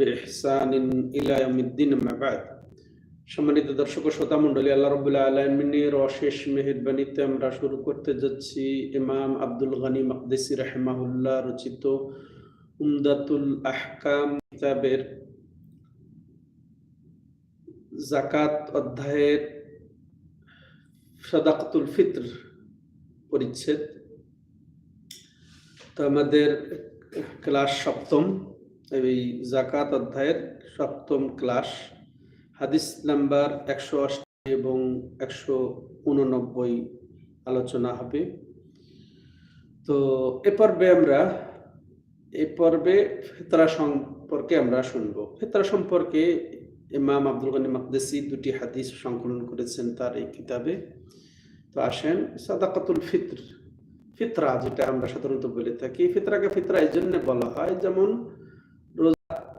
বিহসানিন ইলায়ামিদ্দিন মাবাদ সম্মানিত দর্শক শ্রোতা মণ্ডলী, আল্লাহ রবুল্লাহ আলমিনের অশেষ মেহেরবানিতে আমরা শুরু করতে যাচ্ছি ইমাম আব্দুল গানি মকদেসি রহমাহুল্লাহ রচিত উমদাতুল আহকাম কিতাবের জাকাত অধ্যায়ের সাদাকাতুল ফিত্র পরিচ্ছেদ। তো আমাদের ক্লাস সপ্তম। এই জাকাত অধ্যায়ের সপ্তম ক্লাস, হাদিস নাম্বার একশো আশি এবং একশো উননব্বই আলোচনা হবে। তো এ পর্বে আমরা, এ পর্বে ফেতরা সম্পর্কে আমরা শুনব। ফেতরা সম্পর্কে ইমাম আব্দুল গানি মাকদেসি দুটি হাদিস সংকলন করেছেন তার এই কিতাবে। তো আসেন, সাদাকাতুল ফিত্র। ফিতরা যেটা আমরা সাধারণত বলে থাকি। ফিতরাকে ফিতরা এই জন্য বলা হয়, যেমন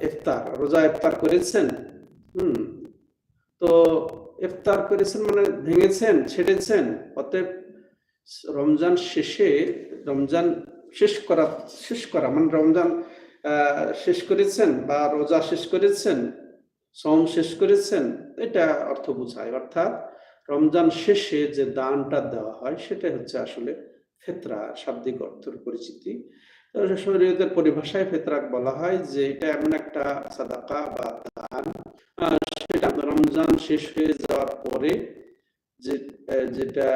ইফতার, রোজা ইফতার করেছেন? হুম। তো ইফতার করেছেন মানে ভেঙেছেন, ছেড়েছেন? অতএব রমজান শেষে, রমজান শেষ করা শেষ করা মানে রমজান শেষ করেছেন বা রোজা শেষ করেছেন সম শেষ করেছেন, এটা অর্থ বোঝায়। অর্থাৎ রমজান শেষে যে দানটা দেওয়া হয় সেটা হচ্ছে আসলে ফেতরা, শাব্দিক অর্থের পরিচিতি। শরীয়তের পরিভাষায় ফেতরাক বলা হয় যে এটা এমন একটা সাদাকা বা দান। সেটা রমজান শেষ হয়ে যাওয়ার পরে যে যেটা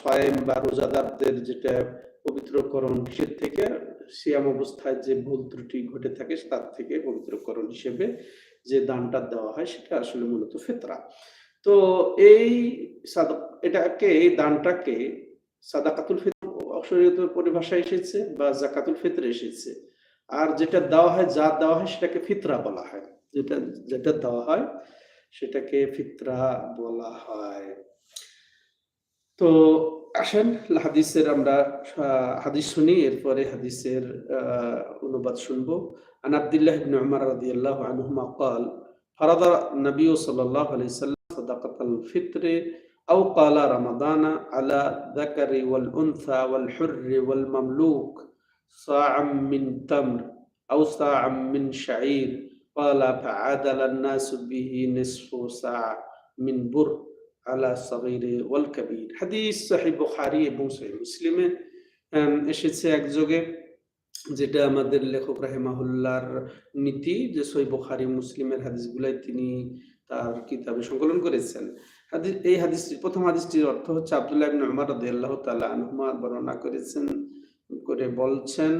সয়েম বা রোজাদারদের যেটা পবিত্রকরণ হিসেব থেকে, সিয়াম অবস্থায় যে ভুল ত্রুটি ঘটে থাকে তার থেকে পবিত্রকরণ হিসেবে যে দানটা দেওয়া হয় সেটা আসলে মূলত ফেতরা। তো এই এটাকে, এই দানটাকে সাদাকাতুল ফিতর শরীয়তের পরিভাষায় এসেছে বা জাকাতুল ফিতর এসেছে আর যেটা দেওয়া হয় যা দেওয়া হয় সেটাকে ফিতরা বলা হয় যেটা যেটা দেওয়া হয় সেটাকে ফিতরা বলা হয় তো আসেন হাদিসের আমরা হাদিস শুনি এরপরে হাদিসের অনুবাদ শুনবো আন আব্দুল্লাহ ইবনে উমর রাদিয়াল্লাহু আনহুমা قال فرض النبي صلى الله عليه وسلم صدقة الفطر أو قال رمضان على الذكر والأنثى والحر والمملوك صاعا من تمر أو صاعا من شعير قال فعادل الناس به نصف ساعة من بر على الصغير والكبير حديث صحيح بخاري এবং সহিহ মুসলিমে এসেছে একযোগে যেটা আমাদের লেখক রাহেমাহুল্লার নীতি যে সই বুখারি মুসলিমের হাদিসগুলাই তিনি তার কিতাবে সংকলন করেছেন হাদিস এই হাদিসটির প্রথম হাদিসটির অর্থ হচ্ছে আবদুল্লাহ ইবনে উমর রাদিয়াল্লাহু তাআলা আনহুমা বর্ণনা করেছেন, করে বলছেন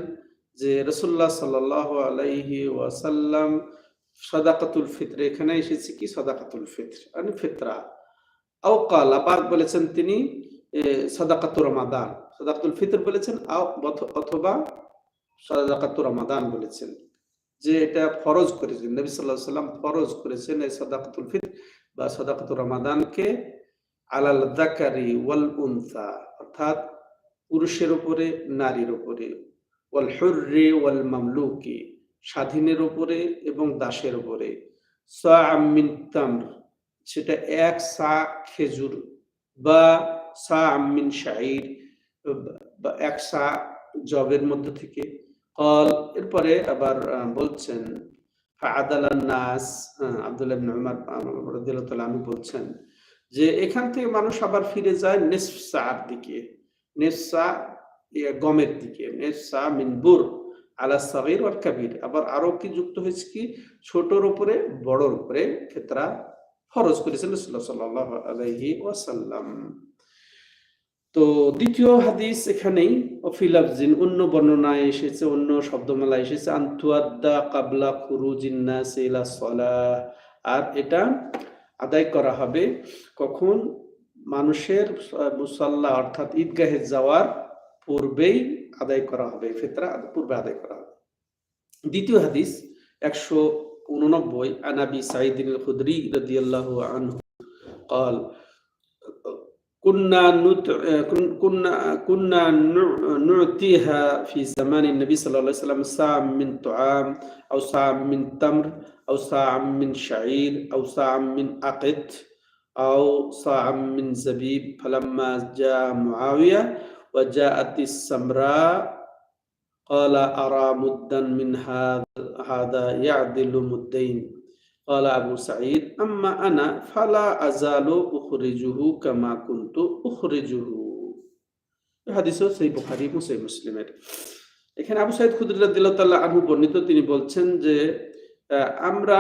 যে রাসূলুল্লাহ সাল্লাল্লাহু আলাইহি ওয়াসাল্লাম সাদাকাতুল ফিতর, এখানে এসেছে কি? সাদাকাতুল ফিতর মানে ফিতরা। আও কাল আবার বলেছেন তিনি সাদাকাতুর রমাদান। সাদাকাতুল ফিতর বলেছেন অথবা সাদাকাতুর রমাদান বলেছেন। যে এটা ফরজ করেছেন, নবী সাল্লাহ সাল্লাম ফরজ করেছেন এই সাদাকাতুল ফিতর। বা সাদাকাতুর রমাদানকে আলাল দাকারি ওয়াল উনসা, অর্থাৎ পুরুষের উপরে, নারীর উপরে, ওয়াল হুররি ওয়াল মামলুকি, স্বাধীনের উপরে এবং দাসের তামর, সেটা এক সা খেজুর বা সা আমিন শাহির বা এক সা জবের মধ্যে থেকে। কল, এরপরে আবার বলছেন নাস আব্দুল্লাহ আমি বলছেন যে এখান থেকে মানুষ আবার ফিরে যায় নেসার দিকে নেসা গমের দিকে নেসা মিনবুর আলা সাগির আর কাবির। আবার আরও কি যুক্ত হয়েছে কি? ছোটর উপরে, বড়র উপরে ক্ষেত্রা ফরজ করেছেন সাল্লাহ আলহি ওয়াসাল্লাম। তো দ্বিতীয় হাদিস এখানেই অফিলাফজিন অন্য বর্ণনায় এসেছে অন্য শব্দমালা এসেছে আন্তুয়াদ্দা কাবলা খুরুজিন্না সেলা সলা আর এটা আদায় করা হবে কখন মানুষের মুসাল্লা অর্থাৎ ঈদগাহে যাওয়ার পূর্বেই আদায় করা হবে ফেতরা পূর্বে আদায় করা হবে দ্বিতীয় হাদিস একশো উননব্বই আনাবি সাইদিন খুদরি রাদিয়াল্লাহু আনহু قال كنا نت... كنا كنا نعطيها في زمان النبي صلى الله عليه وسلم ساعة من طعام أو ساعة من تمر أو ساعة من شعير أو ساعة من أقط أو ساعة من زبيب. فلما جاء معاوية وجاءت السمراء قال أرى مدا من هذا يعدل مدين. قال أبو سعيد أما أنا فلا أزال أخرجه كما كنت أخرجه হাদিস সেই বুখারী মুসলিম মুসলিমের এখানে আবু সাইদ খুদরি রাদিয়াল্লাহু আনহু বর্ণিত তিনি বলছেন যে আহ, আমরা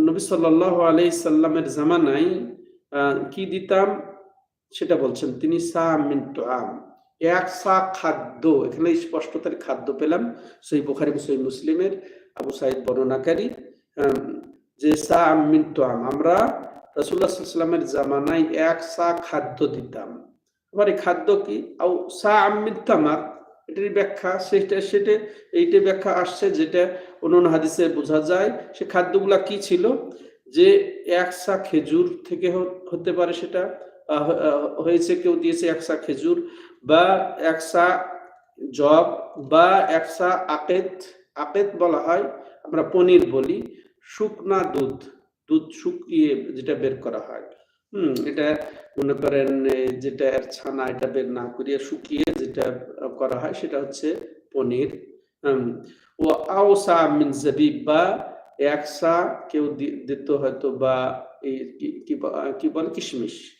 নবী সাল্লাল্লাহু আলাইহি সাল্লামের জামানায় আহ, কি দিতাম সেটা বলছেন তিনি সা মিন তুআম এক সা খাদ্য এখানে স্পষ্টতার খাদ্য পেলাম সেই বুখারী সেই মুসলিমের আবু সাইদ বর্ণনাকারী আম, যে সা মিন তুআম আমরা সাল্লাল্লাহু সাল্লামের জামানায় এক সা খাদ্য দিতাম। আবার এই খাদ্য কি? আও সা তামার এটার ব্যাখ্যা, সেটা সেটা, এইটা ব্যাখ্যা আসছে যেটা অন্যান্য হাদিসে বোঝা যায়, সে খাদ্যগুলা কি ছিল? যে একসা খেজুর থেকে হতে পারে সেটা হয়েছে কেউ দিয়েছে একসা খেজুর বা একসা জব বা একসা আকেত আকেত বলা হয়, আমরা পনির বলি। শুকনা দুধ দুধ শুকিয়ে যেটা বের করা হয়। হম, এটা মনে করেন যেটা ছানা এটা বের না করিয়ে শুকিয়ে যেটা করা হয় সেটা হচ্ছে পনির। ও আওসা মিন জাবিব বা একসা কেউ দিত হয়তো বা এই কি- বলে, কিশমিশ।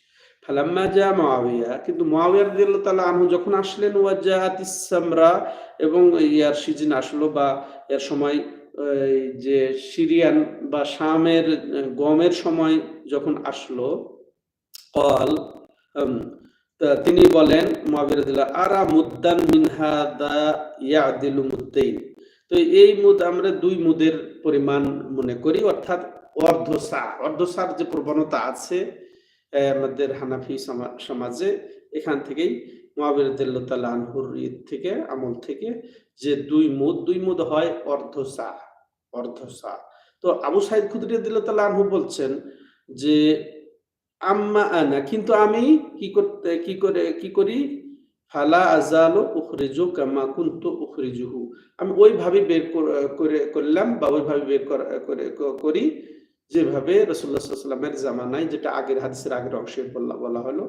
ফালাম্মা যা মুআবিয়া কিন্তু মুআবিয়া রাদিয়াল্লাহু তাআলা আনহু যখন আসলেন ওয়াজাআতিস সামরা এবং ইয়ার সিজন আসলো বা এর সময় যে সিরিয়ান বা শামের, গমের সময় যখন আসলো, কল তিনি বলেন মুআবিয়া রাদিয়াল্লাহু আরা মুদ্দান মিন হাদা ইয়াদিলু মুদ্দাইন? তো এই মুদ আমরা দুই মুদের পরিমাণ মনে করি, অর্থাৎ অর্ধসা অর্ধসার যে প্রবণতা আছে আমাদের হানাফি সমা- সমাজে, এখান থেকেই মহাবীরদুল্লাহ আনহুর ঈদ থেকে আমল থেকে যে দুই মুদ দুই মুদ হয় অর্ধ সা অর্ধসা অর্ধসা তো আবু সাইদ খুদরি দিল্লাহ আনহু বলছেন যে, আম্মা আনা, কিন্তু আমি কি করতে, কি করে, কি করি? ফালা আজালো উখরিজু কামা কুনতু উখরিজুহু। আমি ওইভাবে বের করে করলাম বা ওইভাবে বের করে, করি যেভাবে রসুল্লাহ সাল্লামের জামানায়, যেটা আগের হাদিসের আগের অংশে বলা বলা হলো।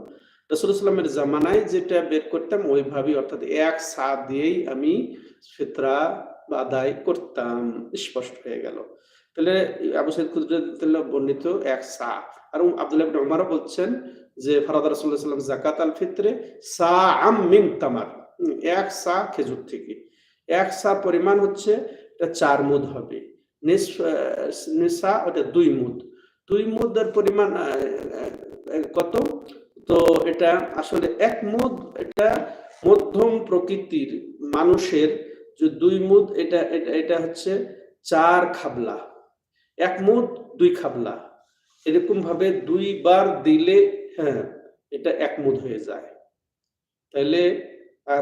রসুল্লাহ সাল্লামের জামানায় যেটা বের করতাম ওইভাবে অর্থাৎ এক সা দিয়েই আমি ফিতরা বা আদায় করতাম। স্পষ্ট হয়ে গেল। তাহলে আবু সাইদ খুদরতুল্লাহ বর্ণিত এক সা আর আব্দুল্লাহ উমারও বলছেন যে, ফারাদ রাসূলুল্লাহ সাল্লাম জাকাত আল ফিত্রে সা আম মিন তামার। এক সা খেজুর থেকে। এক সা পরিমাণ হচ্ছে, এটা চার মুদ হবে। নিস- ওটা দুই মুদ। দুই মুদের পরিমাণ কত? তো এটা আসলে এক মুদ এটা মধ্যম প্রকৃতির মানুষের যে দুই মুদ, এটা এটা হচ্ছে চার খাবলা। এক মুদ, দুই খাবলা। এরকম ভাবে দুইবার দিলে হ্যাঁ এটা এক মুদ হয়ে যায়। তাহলে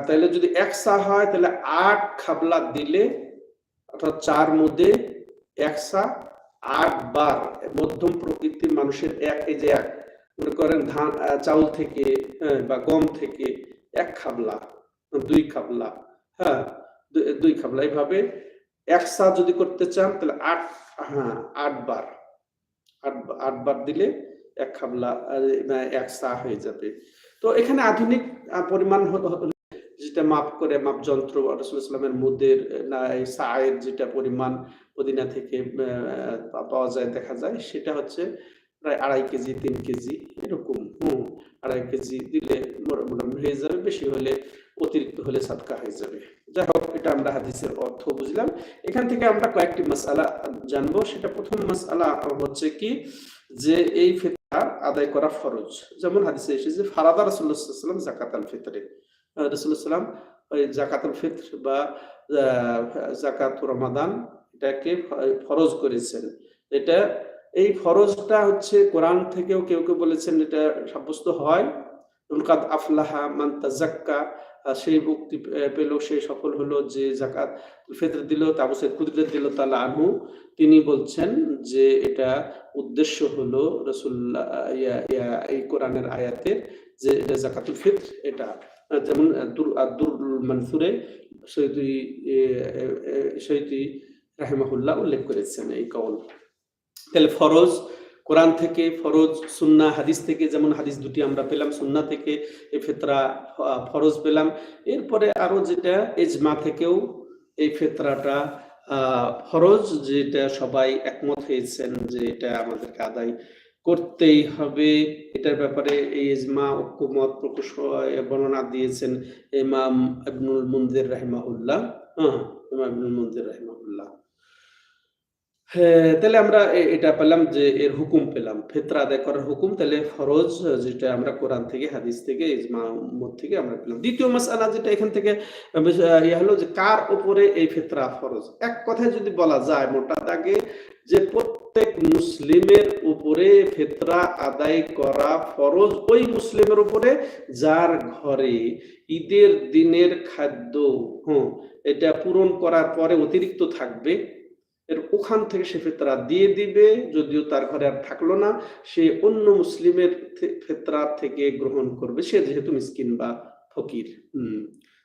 তাহলে যদি এক সা হয় তাহলে আট খাবলা দিলে, অর্থাৎ চার মধ্যে একসা আট বার মধ্যম প্রকৃতির মানুষের এক, এই যে এক মনে করেন ধান চাউল থেকে হ্যাঁ, বা গম থেকে এক খাবলা দুই খাবলা হ্যাঁ দুই খাবলা। এইভাবে এক সা যদি করতে চান তাহলে আট হ্যাঁ আট বার আট বা- আট বার দিলে এক খাবলা এক সা হয়ে যাবে। তো এখানে আধুনিক পরিমাণ যেটা মাপ করে মাপ যন্ত্র রসুলামের মুদের না এই সায়ের যেটা পরিমাণ মদিনা থেকে পাওয়া যায় দেখা যায় সেটা হচ্ছে প্রায় আড়াই কেজি, তিন কেজি এরকম। হুম, আড়াই কেজি দিলে মোটা- মোটামুটি হয়ে যাবে, বেশি হলে অতিরিক্ত হলে সাদকা হয়ে যাবে। যাই হোক, এটা আমরা হাদিসের অর্থ বুঝলাম। এখান থেকে আমরা কয়েকটি মাসালা জানব। সেটা প্রথম মাসালা হচ্ছে কি? যে এই ফিতরা আদায় করা ফরজ। যেমন হাদিসে এসেছে, ফারাদা রাসুল্লাহাম জাকাত আল ফিতরে। রসুল্লাহাম ওই জাকাতুল ফিত্র বা জাকাত রমাদান এটাকে ফরজ করেছেন। এটা এই ফরজটা হচ্ছে কোরআন থেকেও কেউ কেউ বলেছেন এটা সাব্যস্ত হয়। আফলাহা মান তাজাক্কা আহ, সেই মুক্তি পেল সে সফল হলো যে জাকাত ফিতর দিল তাবু সৈয়দ দিল তালা আনহু। তিনি বলছেন যে এটা উদ্দেশ্য হলো রসুল্লাহ এই কোরআনের আয়াতের যে এটা জাকাতুল ফিত্র এটা যেমন মনসুরে সৈয়দি সৈয়দি রাহেমাহুল্লাহ উল্লেখ করেছেন এই কওল। তাহলে ফরজ, কোরআন থেকে ফরজ সুন্না হাদিস থেকে যেমন হাদিস দুটি আমরা পেলাম সুন্না থেকে এই ফেতরা ফরজ পেলাম। এরপরে আরও যেটা এজমা থেকেও এই ফেতরাটা ফরজ, যেটা সবাই একমত হয়েছেন যে এটা আমাদেরকে আদায় করতেই হবে। এটার ব্যাপারে এই ইজমা, ঐক্যমত প্রকাশ বর্ণনা দিয়েছেন ইমাম ইবনুল মুনজির রাহিমাহুল্লাহ। হ্যাঁ ইমাম ইবনুল মুনজির রাহিমাহুল্লাহ। তাহলে আমরা এটা পেলাম যে এর হুকুম পেলাম। ফেতরা আদায় করার হুকুম, তাহলে ফরজ যেটা আমরা কোরআন থেকে, হাদিস থেকে, ইজমা থেকে আমরা পেলাম। দ্বিতীয় মাসআলা যেটা এখান থেকে ইয়ে হলো যে কার উপরে এই ফেতরা ফরজ? এক কথায় যদি বলা যায়, মোটা দাগে, যে প্রত্যেক মুসলিমের উপরে ফেতরা আদায় করা ফরজ ওই মুসলিমের উপরে, যার ঘরে ঈদের দিনের খাদ্য, হুম, এটা পূরণ করার পরে অতিরিক্ত থাকবে এর ওখান থেকে সে ফেতরা দিয়ে দিবে, যদিও তার ঘরে আর থাকল না, সে অন্য মুসলিমের ফেতরা থেকে গ্রহণ করবে। সে যেহেতু মিসকিন বা ফকির।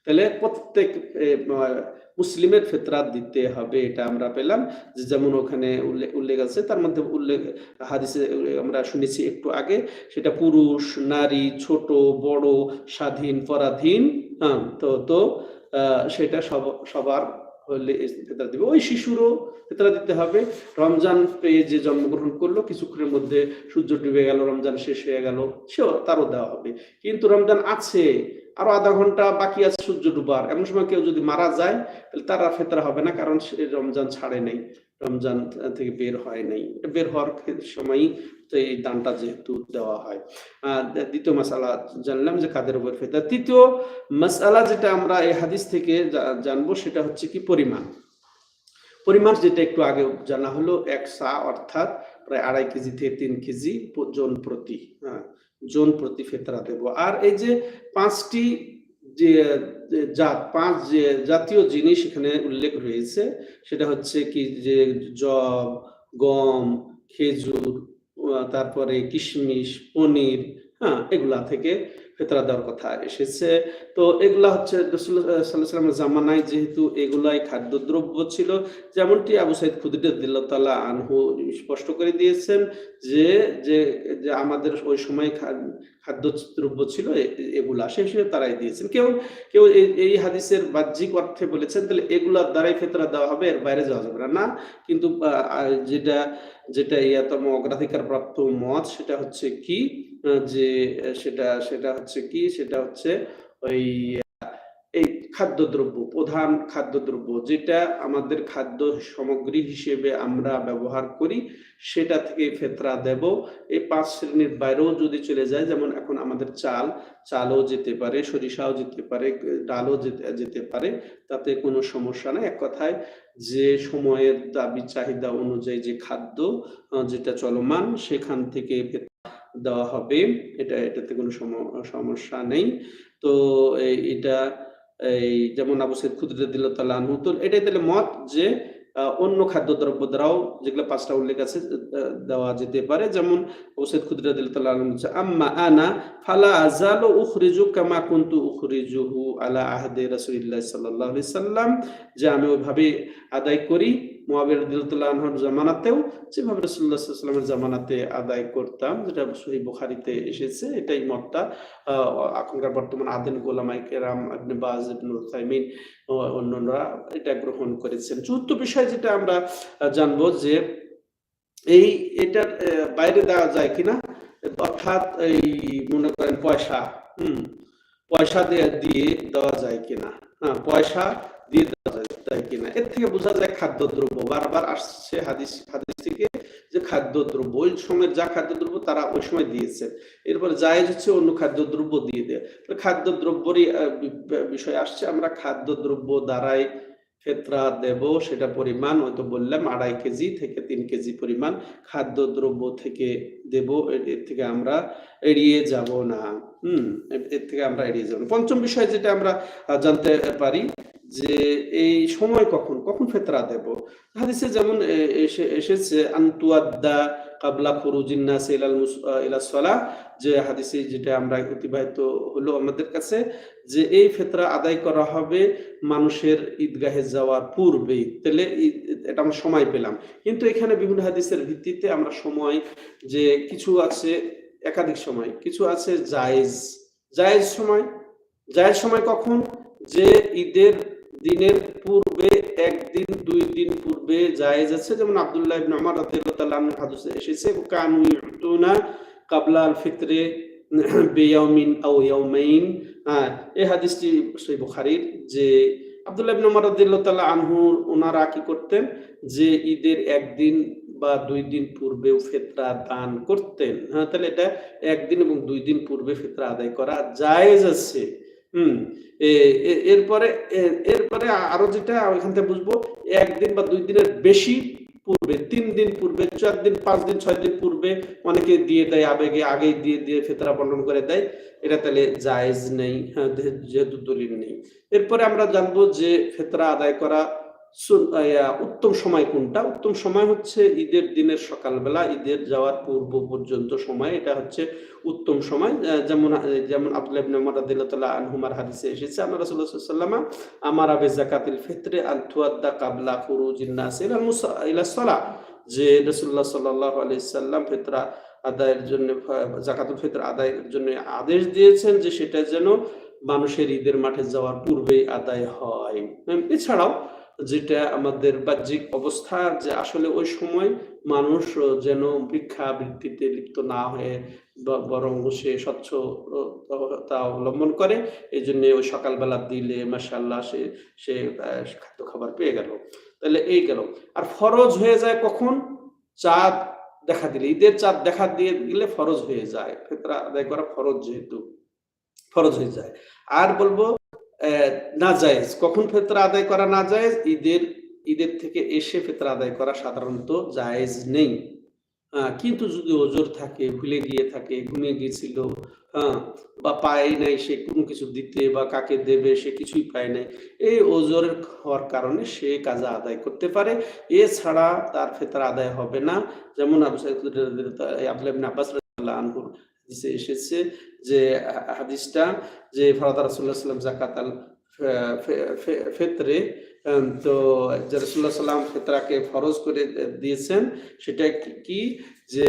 তাহলে প্রত্যেক মুসলিমের ফেতরা দিতে হবে, এটা আমরা পেলাম। যে যেমন ওখানে উল্লেখ আছে, তার মধ্যে উল্লেখ, হাদিসে আমরা শুনেছি একটু আগে, সেটা পুরুষ, নারী, ছোট, বড়, স্বাধীন, পরাধীন হ্যাঁ তো তো সেটা সব, সবার হলে ফেতরা দিবে। ওই শিশুরও ফেতরা দিতে হবে। রমজান পেয়ে যে জন্মগ্রহণ করল কিছুক্ষণের মধ্যে সূর্য ডুবে গেল, রমজান শেষ হয়ে গেল, সেও তারও দেওয়া হবে। কিন্তু রমজান আছে, আরও আধা ঘণ্টা বাকি আছে সূর্য ডুবার। এমন সময় কেউ যদি মারা যায়, তাহলে তার আর ফেতরা হবে না, কারণ সে রমজান ছাড়ে নাই। রমজান থেকে বের হয় নাই। বের হওয়ার সময়ই তো এই দানটা যেহেতু দেওয়া হয়। দ্বিতীয় মাসালা জানলাম যে কাদের উপর ফেতরা তৃতীয় মাসালা যেটা আমরা এই হাদিস থেকে জানব সেটা হচ্ছে কি পরিমাণ। পরিমাণ যেটা একটু আগে জানা হলো, এক সা অর্থাৎ প্রায় আড়াই কেজি থেকে তিন কেজি জন প্রতি হ্যাঁ জন প্রতি ফেতরা দেব। আর এই যে পাঁচটি যে জাত, পাঁচ যে জাতীয় জিনিস এখানে উল্লেখ রয়েছে, সেটা হচ্ছে কি যে জব, গম, খেজুর তারপরে কিশমিশ, পনির হ্যাঁ এগুলা থেকে ফেতরা দেওয়ার কথা এসেছে। তো এগুলা হচ্ছে রসুল্লাহ সাল্লাহ জামানায় যেহেতু এগুলাই খাদ্যদ্রব্য ছিল, যেমনটি আবু সাইদ খুদিরুদ্দিল্লাহ তাআলা আনহু স্পষ্ট করে দিয়েছেন যে যে আমাদের ওই সময় খাদ্যদ্রব্য ছিল, এ- এগুলা। সে হিসেবে তারাই দিয়েছেন। কেউ কেউ এই- হাদিসের বাহ্যিক অর্থে বলেছেন, তাহলে এগুলার দ্বারাই ফেতরা দেওয়া হবে, এর বাইরে যাওয়া যাবে না। না, কিন্তু যেটা যেটা ইয়াতম অগ্রাধিকার প্রাপ্ত মত, সেটা হচ্ছে কি যে, সেটা সেটা হচ্ছে কি, সেটা হচ্ছে ওই খাদ্যদ্রব্য, প্রধান খাদ্যদ্রব্য যেটা আমাদের খাদ্য সামগ্রী হিসেবে আমরা ব্যবহার করি, সেটা থেকে ফেতরা দেব। এই পাঁচ শ্রেণির বাইরেও যদি চলে যায়, যেমন এখন আমাদের চাল, চালও যেতে পারে, সরিষাও যেতে পারে, ডালও যেতে পারে, তাতে কোনো সমস্যা নাই। এক কথায় যে সময়ের দাবি, চাহিদা অনুযায়ী যে খাদ্য যেটা চলমান, সেখান থেকে দেওয়া হবে। এটা, এটাতে কোনো সম- সমস্যা নেই। তো এটা এই যেমন আবু সৈয়দ খুদরে দিল তালা আনহু এটাই তাহলে মত যে অন্য খাদ্য দ্রব্য দ্বারাও যেগুলো পাঁচটা উল্লেখ আছে দেওয়া যেতে পারে। যেমন তাল আনহু আম্মা আনা ফালা আজাল উখরিজু কামা কুন্তু উখরিজুহু আলা আহদে রাসুলিল্লাহ সাল্লাহ সাল্লাম, যে আমি ওইভাবে আদায় করি আনহুর জামানাতেও যেভাবে আলাইহি সাল্লামের জামানাতে আদায় করতাম, যেটা সহিহ বুখারীতে এসেছে, এটাই মতটা এখনকার বর্তমান আদেন অন্যরা এটা গ্রহণ করেছেন। চতুর্থ বিষয় যেটা আমরা জানব যে এই এটার বাইরে দেওয়া যায় কিনা? অর্থাৎ এই, মনে করেন পয়সা, হম, পয়সা দিয়ে দেওয়া যায় কিনা? হ্যাঁ পয়সা দিয়ে দেওয়া যায়। যায় কিনা, এর থেকে বোঝা যায় খাদ্যদ্রব্য। বারবার আসছে হাদিস হাদিস থেকে যে খাদ্যদ্রব্য, ওই সময়ের যা খাদ্যদ্রব্য তারা ওই সময় দিয়েছে। এরপর জায়েজ হচ্ছে অন্য খাদ্যদ্রব্য দিয়ে দেয়। খাদ্যদ্রব্যরই বিষয় আসছে, আমরা খাদ্যদ্রব্য দ্বারাই ফেতরা দেব, সেটা পরিমাণ, হয়তো বললাম আড়াই কেজি থেকে তিন কেজি পরিমাণ খাদ্যদ্রব্য থেকে দেব, এর থেকে আমরা এড়িয়ে যাব না। হুম, এর থেকে আমরা এড়িয়ে যাব পঞ্চম বিষয় যেটা আমরা জানতে পারি যে এই সময় কখন কখন ফেতরা দেব? হাদিসে যেমন এসে- এসেছে আন্তুয়াদ্দা কাবলা খুরুজিন নাস ইলাল মুস- আহ, ইলা সালাহ যে হাদিসে যেটা আমরা অতিবাহিত হলো আমাদের কাছে যে এই ফেতরা আদায় করা হবে মানুষের ঈদগাহে যাওয়ার পূর্বেই। তাহলে এটা আমরা সময় পেলাম। কিন্তু এখানে বিভিন্ন হাদিসের ভিত্তিতে আমরা সময় যে কিছু আছে একাধিক সময় কিছু আছে জায়েজ। জায়েজ সময়? জায়েজ সময় কখন? যে ঈদের দিনের পূর্বে, একদিন, দুই দিন পূর্বে জায়েজ আছে। যেমন আব্দুল্লাহ ইবনে উমর রাদিয়াল্লাহু আনহু হাদিসে এসেছে কানু ইউতুনা কাবলা আল ফিতরে বিয়াউমিন আও ইয়াউমাইন। হ্যাঁ এই হাদিসটি সহিহ বুখারীর যে আব্দুল্লাহ ইবনে উমর রাদিয়াল্লাহু তাআলা আনহু ওনারা কি করতেন? যে ঈদের একদিন বা দুই দিন পূর্বেও ফেতরা দান করতেন। হ্যাঁ তাহলে এটা একদিন এবং দুই দিন পূর্বে ফেতরা আদায় করা জায়েজ আছে। হুম এরপরে এরপরে আরও যেটা ওইখান থেকে বুঝব একদিন বা দুই দিনের বেশি পূর্বে তিন দিন পূর্বে চার দিন পাঁচ দিন ছয় দিন পূর্বে অনেকে দিয়ে দেয় আবেগে আগেই দিয়ে দিয়ে ফেতরা বন্টন করে দেয়। এটা তাহলে জায়েজ নেই হ্যাঁ, যেহেতু দলিল নেই। এরপরে আমরা জানব যে ফেতরা আদায় করা উত্তম সময় কোনটা? উত্তম সময় হচ্ছে ঈদের দিনের সকালবেলা, ঈদের যাওয়ার পূর্ব পর্যন্ত সময়। এটা হচ্ছে উত্তম সময়। যেমন যেমন আব্দুল্লাহ ইবনে উমর রাদিয়াল্লাহু আনহুমার হাদিসে এসেছে আমরা রাসূলুল্লাহ সাল্লাল্লাহু আলাইহি আমারা বে যাকাতিল ফিতরে আন তুআদ্দা কাবলা খুরুজিন নাস ইলা ইলা সালাহ যে রাসূলুল্লাহ সাল্লাল্লাহু আলাইহি ফিতরা আদায়ের জন্য জাকাতুল ফিতর আদায়ের জন্য আদেশ দিয়েছেন যে সেটা যেন মানুষের ঈদের মাঠে যাওয়ার পূর্বেই আদায় হয়। এছাড়াও যেটা আমাদের বাহ্যিক অবস্থা, যে আসলে ওই সময় মানুষ যেন ভিক্ষাবৃত্তিতে লিপ্ত না হয়ে বরং সে স্বচ্ছতা অবলম্বন করে, এই জন্য ওই সকালবেলা দিলে মাসাল্লাহ সে সে খাদ্য খাবার পেয়ে গেল। তাহলে এই গেল। আর ফরজ হয়ে যায় কখন? চাঁদ দেখা দিলে। ঈদের চাঁদ দেখা দিয়ে দিলে ফরজ হয়ে যায়। ফেতরা আদায় করা ফরজ যেহেতু, ফরজ হয়ে যায়। আর বলব না কখন ফেতরা আদায় করা না জায়েজ? ঈদের ঈদের থেকে এসে ফেতরা আদায় করা সাধারণত জায়েজ নেই। কিন্তু যদি ওজোর থাকে, ভুলে গিয়ে থাকে, ঘুমিয়ে গিয়েছিল হ্যাঁ বা পায় নাই সে কোনো কিছু দিতে বা কাকে দেবে সে কিছুই পায় নাই, এই ওজোরের হওয়ার কারণে সে কাজে আদায় করতে পারে। এছাড়া তার ফেতরা আদায় হবে না। যেমন আবু সাইদ ইবনে আব্বাস হাদিসে এসেছে যে, হাদিসটা যে, ফরাদা রাসূলুল্লাহ সাল্লাম জাকাত আল ফেতরে তো যে রাসূলুল্লাহ সাল্লাম ফেতরাকে ফরজ করে দিয়েছেন, সেটা কি- যে,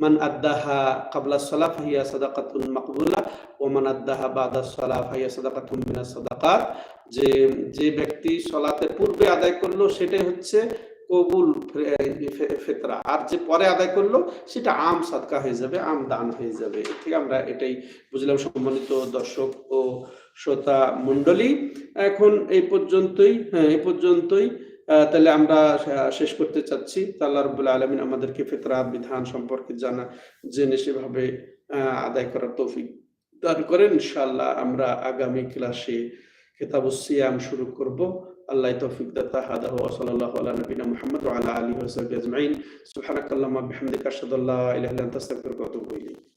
মান আদ্দাহা কাবলা সালাহ ফাহিয়া সাদাকাতুন মাকবুলা ও মান আদ্দাহা বাদা সালাহ ফাহিয়া সাদাকাতুন মিনাস সাদাকাত, যে যে ব্যক্তি সলাতের পূর্বে আদায় করল, সেটাই হচ্ছে কবুল ফেতরা। আর যে পরে আদায় করল, সেটা আম সাদকা হয়ে যাবে, আম দান হয়ে যাবে। থেকে আমরা এটাই বুঝলাম, সম্মানিত দর্শক ও শ্রোতা মণ্ডলী। এখন এই পর্যন্তই হ্যাঁ এই পর্যন্তই। তাহলে আমরা শেষ করতে চাচ্ছি। তা আল্লাহ রবুল্লা আলমিন আমাদেরকে ফেতরা বিধান সম্পর্কে জানা, জেনে সেভাবে আদায় করার তৌফিক দান করেন। ইনশাল্লাহ আমরা আগামী ক্লাসে কিতাবুস সিয়াম শুরু করব। আল্লাহ তৌফিক দাতা হাদা ওয়া সাল্লাল্লাহু আলা নবিনা মুহাম্মদ ওয়া আলা আলিহি ওয়া সাহবিহি আজমাইন। সুবহানাকাল্লাহুম্মা বিহামদিকা আশহাদু আল্লা ইলাহা ইল্লা আনতা আস্তাগফিরুকা ওয়া আতুবু ইলাইক।